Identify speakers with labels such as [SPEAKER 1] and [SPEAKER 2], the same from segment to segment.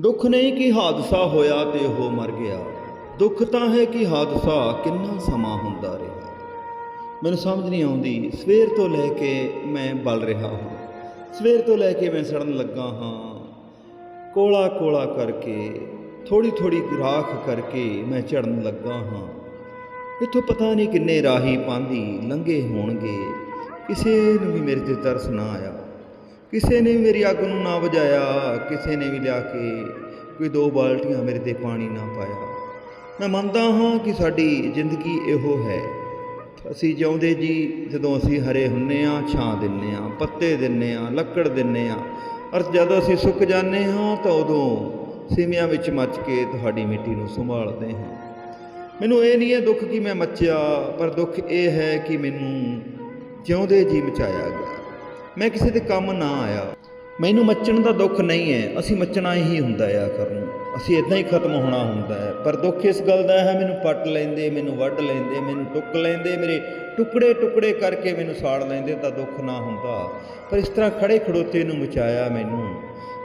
[SPEAKER 1] ਦੁੱਖ ਨਹੀਂ ਕਿ ਹਾਦਸਾ ਹੋਇਆ ਤੇ ਉਹ ਮਰ ਗਿਆ। ਦੁੱਖ ਤਾਂ ਹੈ ਕਿ ਹਾਦਸਾ ਕਿੰਨਾ ਸਮਾਂ ਹੁੰਦਾ ਰਿਹਾ। ਮੈਨੂੰ ਸਮਝ ਨਹੀਂ ਆਉਂਦੀ, ਸਵੇਰ ਤੋਂ ਲੈ ਕੇ ਮੈਂ ਬਲ ਰਿਹਾ ਹਾਂ। ਸਵੇਰ ਤੋਂ ਲੈ ਕੇ ਮੈਂ ਸੜਨ ਲੱਗਾ ਹਾਂ। ਕੋਲਾ ਕੋਲਾ ਕਰਕੇ ਥੋੜੀ ਥੋੜੀ ਰਾਖ ਕਰਕੇ ਮੈਂ ਚੜਨ ਲੱਗਾ ਹਾਂ। ਇੱਥੋਂ ਪਤਾ ਨਹੀਂ ਕਿੰਨੇ ਰਾਹੀ ਪਾਂਦੀ ਲੰਘੇ ਹੋਣਗੇ। ਕਿਸੇ ਨੂੰ ਵੀ ਮੇਰੇ ਤੇ ਤਰਸ ਨਾ ਆਇਆ। ਕਿਸੇ ਨੇ ਵੀ ਮੇਰੀ ਅੱਗ ਨੂੰ ਨਾ ਬੁਝਾਇਆ, ਕਿਸੇ ਨੇ ਵੀ ਲਿਆ ਕੇ ਕੋਈ ਦੋ ਬਾਲਟੀਆਂ ਮੇਰੇ ਤੇ ਪਾਣੀ ਨਾ ਪਾਇਆ। ਮੈਂ ਮੰਨਦਾ ਹਾਂ ਕਿ ਸਾਡੀ ਜ਼ਿੰਦਗੀ ਇਹੋ ਹੈ। ਅਸੀਂ ਜਿਉਂਦੇ ਜੀ ਜਦੋਂ ਅਸੀਂ ਹਰੇ ਹੁੰਨੇ ਆ, ਛਾਂ ਦਿੰਨੇ ਆ, ਪੱਤੇ ਦਿੰਨੇ ਆ, ਲੱਕੜ ਦਿੰਨੇ ਆ। ਔਰ ਜਦੋਂ ਅਸੀਂ ਸੁੱਕ ਜਾਂਦੇ ਹਾਂ ਤਾਂ ਉਦੋਂ ਸਿਵਿਆਂ ਵਿੱਚ ਮੱਚ ਕੇ ਤੁਹਾਡੀ ਮਿੱਟੀ ਨੂੰ ਸੰਭਾਲਦੇ ਹਾਂ। ਮੈਨੂੰ ਇਹ ਨਹੀਂ ਹੈ ਦੁੱਖ ਕਿ ਮੈਂ ਮੱਚਿਆ, ਪਰ ਦੁੱਖ ਇਹ ਹੈ ਕਿ ਮੈਨੂੰ ਜਿਉਂਦੇ ਜੀ ਮਚਾਇਆ ਗਿਆ। ਮੈਂ ਕਿਸੇ ਦੇ ਕੰਮ ਨਾ ਆਇਆ। ਮੈਨੂੰ ਮੱਚਣ ਦਾ ਦੁੱਖ ਨਹੀਂ ਹੈ। ਅਸੀਂ ਮੱਚਣਾ ਹੀ ਹੁੰਦਾ ਆ ਆਖਰ ਨੂੰ। ਅਸੀਂ ਇਦਾਂ ਹੀ ਖਤਮ ਹੋਣਾ ਹੁੰਦਾ ਹੈ। ਪਰ ਦੁੱਖ ਇਸ ਗੱਲ ਦਾ ਹੈ, ਮੈਨੂੰ ਪੱਟ ਲੈਂਦੇ, ਮੈਨੂੰ ਵੱਢ ਲੈਂਦੇ, ਮੈਨੂੰ ਟੁੱਕ ਲੈਂਦੇ, ਮੇਰੇ ਟੁਕੜੇ ਟੁਕੜੇ ਕਰਕੇ ਮੈਨੂੰ ਸਾੜ ਲੈਂਦੇ ਤਾਂ ਦੁੱਖ ਨਾ ਹੁੰਦਾ। ਪਰ ਇਸ ਤਰ੍ਹਾਂ ਖੜੇ ਖੜੋਤੇ ਨੂੰ ਮਚਾਇਆ ਮੈਨੂੰ।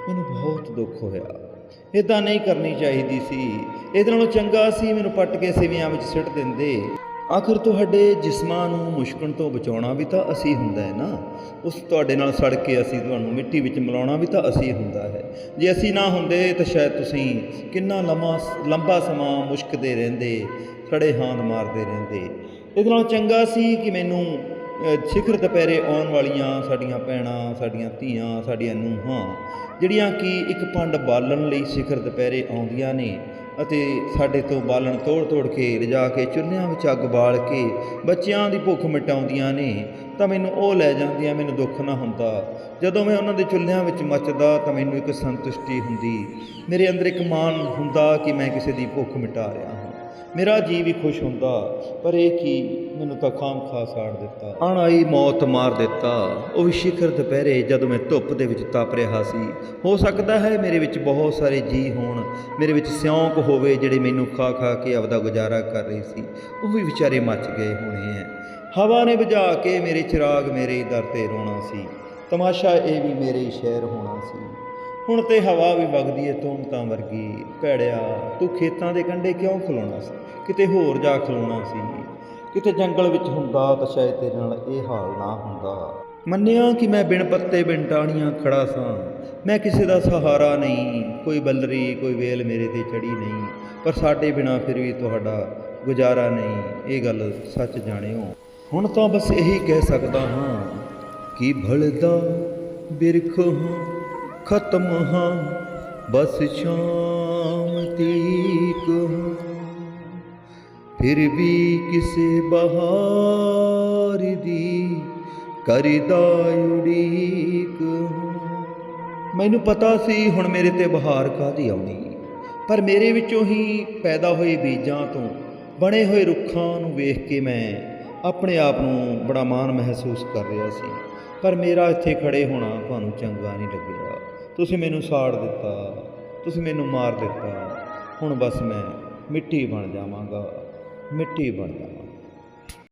[SPEAKER 1] ਮੈਨੂੰ ਬਹੁਤ ਦੁੱਖ ਹੋਇਆ। ਇਦਾਂ ਨਹੀਂ ਕਰਨੀ ਚਾਹੀਦੀ ਸੀ। ਇਹਦੇ ਨਾਲੋਂ ਚੰਗਾ ਸੀ, ਮੈਨੂੰ ਪੱਟ ਕੇ ਸਿਵਿਆਂ ਵਿੱਚ ਸਿੱਟ ਦਿੰਦੇ। ਆਖਰ ਤੁਹਾਡੇ ਜਿਸਮਾਂ ਨੂੰ ਮੁਸ਼ਕਣ ਤੋਂ ਬਚਾਉਣਾ ਵੀ ਤਾਂ ਅਸੀਂ ਹੁੰਦਾ ਹੈ ਨਾ। ਉਸ ਤੁਹਾਡੇ ਨਾਲ ਸੜ ਕੇ ਅਸੀਂ ਤੁਹਾਨੂੰ ਮਿੱਟੀ ਵਿੱਚ ਮਿਲਾਉਣਾ ਵੀ ਤਾਂ ਅਸੀਂ ਹੁੰਦਾ ਹੈ। ਜੇ ਅਸੀਂ ਨਾ ਹੁੰਦੇ ਤਾਂ ਸ਼ਾਇਦ ਤੁਸੀਂ ਕਿੰਨਾ ਲੰਮਾ ਲੰਬਾ ਸਮਾਂ ਮੁਸ਼ਕਦੇ ਰਹਿੰਦੇ ਸੜੇ ਹਾਂਦ ਮਾਰਦੇ ਰਹਿੰਦੇ। ਇਹਦੇ ਨਾਲ ਚੰਗਾ ਸੀ ਕਿ ਮੈਨੂੰ ਸਿਖਰ ਦੁਪਹਿਰੇ ਆਉਣ ਵਾਲੀਆਂ ਸਾਡੀਆਂ ਭੈਣਾਂ, ਸਾਡੀਆਂ ਧੀਆਂ, ਸਾਡੀਆਂ ਨੂੰਹਾਂ, ਜਿਹੜੀਆਂ ਕਿ ਇੱਕ ਪੰਡ ਬਾਲਣ ਲਈ ਸਿਖਰ ਦੁਪਹਿਰੇ ਆਉਂਦੀਆਂ ਨੇ ਅਤੇ ਸਾਡੇ ਤੋਂ ਬਾਲਣ ਤੋੜ ਤੋੜ ਕੇ ਰਜਾ ਕੇ ਚੁੱਲ੍ਹਿਆਂ ਵਿੱਚ ਅੱਗ ਬਾਲ ਕੇ ਬੱਚਿਆਂ ਦੀ ਭੁੱਖ ਮਿਟਾਉਂਦੀਆਂ ਨੇ, ਤਾਂ ਮੈਨੂੰ ਉਹ ਲੈ ਜਾਂਦੀਆਂ, ਮੈਨੂੰ ਦੁੱਖ ਨਾ ਹੁੰਦਾ। ਜਦੋਂ ਮੈਂ ਉਹਨਾਂ ਦੇ ਚੁੱਲ੍ਹਿਆਂ ਵਿੱਚ ਮੱਚਦਾ, ਤਾਂ ਮੈਨੂੰ ਇੱਕ ਸੰਤੁਸ਼ਟੀ ਹੁੰਦੀ। ਮੇਰੇ ਅੰਦਰ ਇੱਕ ਮਾਣ ਹੁੰਦਾ ਕਿ ਮੈਂ ਕਿਸੇ ਦੀ ਭੁੱਖ ਮਿਟਾ ਰਿਹਾ ਹਾਂ। ਮੇਰਾ ਜੀ ਵੀ ਖੁਸ਼ ਹੁੰਦਾ, ਪਰ ਇਹ ਕੀ ਮੈਨੂੰ ਤਾਂ ਖਾਮ ਖਾ ਸਾੜ ਦਿੱਤਾ। ਆਣ ਆਈ ਮੌਤ ਮਾਰ ਦਿੱਤਾ, ਉਹ ਵੀ ਸ਼ਿਖਰ ਦੁਪਹਿਰੇ ਜਦੋਂ ਮੈਂ ਧੁੱਪ ਦੇ ਵਿੱਚ ਤਪ ਰਿਹਾ ਸੀ। ਹੋ ਸਕਦਾ ਹੈ ਮੇਰੇ ਵਿੱਚ ਬਹੁਤ ਸਾਰੇ ਜੀ ਹੋਣ, ਮੇਰੇ ਵਿੱਚ ਸਿਉਂਕ ਹੋਵੇ ਜਿਹੜੇ ਮੈਨੂੰ ਖਾ ਖਾ ਕੇ ਆਪਦਾ ਗੁਜ਼ਾਰਾ ਕਰ ਰਹੇ ਸੀ। ਉਹ ਵੀ ਵਿਚਾਰੇ ਮੱਚ ਗਏ ਹੋਣੇ ਹੈ ਹਵਾ ਨੇ ਵਜਾ ਕੇ ਮੇਰੇ ਚਿਰਾਗ ਮੇਰੇ ਦਰ ਤੇ ਰੋਣਾ ਸੀ। ਤਮਾਸ਼ਾ ਇਹ ਵੀ ਮੇਰੇ ਸ਼ਹਿਰ ਹੋਣਾ ਸੀ। ਹੁਣ ਤੇ ਹਵਾ ਵੀ ਵਗਦੀ ਏ ਤੂੰ ਵਰਗੀ। ਭੈੜਿਆ, ਤੂੰ ਖੇਤਾਂ ਦੇ ਕੰਢੇ ਕਿਉਂ ਖਲੋਣਾ ਸੀ? ਕਿਤੇ ਹੋਰ ਜਾ ਖਲੋਣਾ ਸੀ। ਕਿਤੇ ਜੰਗਲ ਵਿੱਚ ਹੁੰਦਾ ਤਾਂ ਸ਼ਾਇਦ ਤੇਰੇ ਨਾਲ ਇਹ ਹਾਲ ਨਾ ਹੁੰਦਾ। ਮੰਨਿਆ ਕਿ ਮੈਂ ਬਿਨ ਪੱਤੇ, ਬਿਨ ਟਾਹਣੀਆਂ ਖੜਾ ਸਾਂ। ਮੈਂ ਕਿਸੇ ਦਾ ਸਹਾਰਾ ਨਹੀਂ। ਕੋਈ ਬੱਲਰੀ, ਕੋਈ ਵੇਲ ਮੇਰੇ ਤੇ ਚੜੀ ਨਹੀਂ। ਪਰ ਸਾਡੇ ਬਿਨਾ ਫਿਰ ਵੀ ਤੁਹਾਡਾ ਗੁਜ਼ਾਰਾ ਨਹੀਂ। ਇਹ ਗੱਲ ਸੱਚ ਜਾਣਿਓ। ਹੁਣ ਤਾਂ ਬਸ ਇਹੀ ਕਹਿ ਸਕਦਾ ਹਾਂ ਕਿ ਭਲਦਾ ਬਿਰਖ ਹਾਂ। ਖਤਮ ਹਾਂ, ਬਸ ਸ਼ਾਮ ਤੀਕ ਫਿਰ ਵੀ ਕਿਸੇ ਬਹਾਰ ਦੀ ਕਰਦਾ ਉਡੀਕ ਮੈਨੂੰ ਪਤਾ ਸੀ ਹੁਣ ਮੇਰੇ ਤੇ ਬਹਾਰ ਕਾਦੀ ਆਉਣੀ। ਪਰ ਮੇਰੇ ਵਿੱਚੋਂ ਹੀ ਪੈਦਾ ਹੋਏ ਬੀਜਾਂ ਤੋਂ, ਬਣੇ ਹੋਏ ਰੁੱਖਾਂ ਨੂੰ ਵੇਖ ਕੇ ਮੈਂ ਆਪਣੇ ਆਪ ਨੂੰ ਬੜਾ ਮਾਣ ਮਹਿਸੂਸ ਕਰ ਰਿਹਾ ਸੀ। ਪਰ ਮੇਰਾ ਇੱਥੇ ਖੜੇ ਹੋਣਾ ਤੁਹਾਨੂੰ ਚੰਗਾ ਨਹੀਂ ਲੱਗਿਆ। ਤੁਸੀਂ ਮੈਨੂੰ ਸਾੜ ਦਿੱਤਾ, ਤੁਸੀਂ ਮੈਨੂੰ ਮਾਰ ਦਿੱਤਾ। ਹੁਣ ਬਸ ਮੈਂ ਮਿੱਟੀ ਬਣ ਜਾਵਾਂਗਾ, ਮਿੱਟੀ ਬਣ ਜਾਵਾਂਗਾ।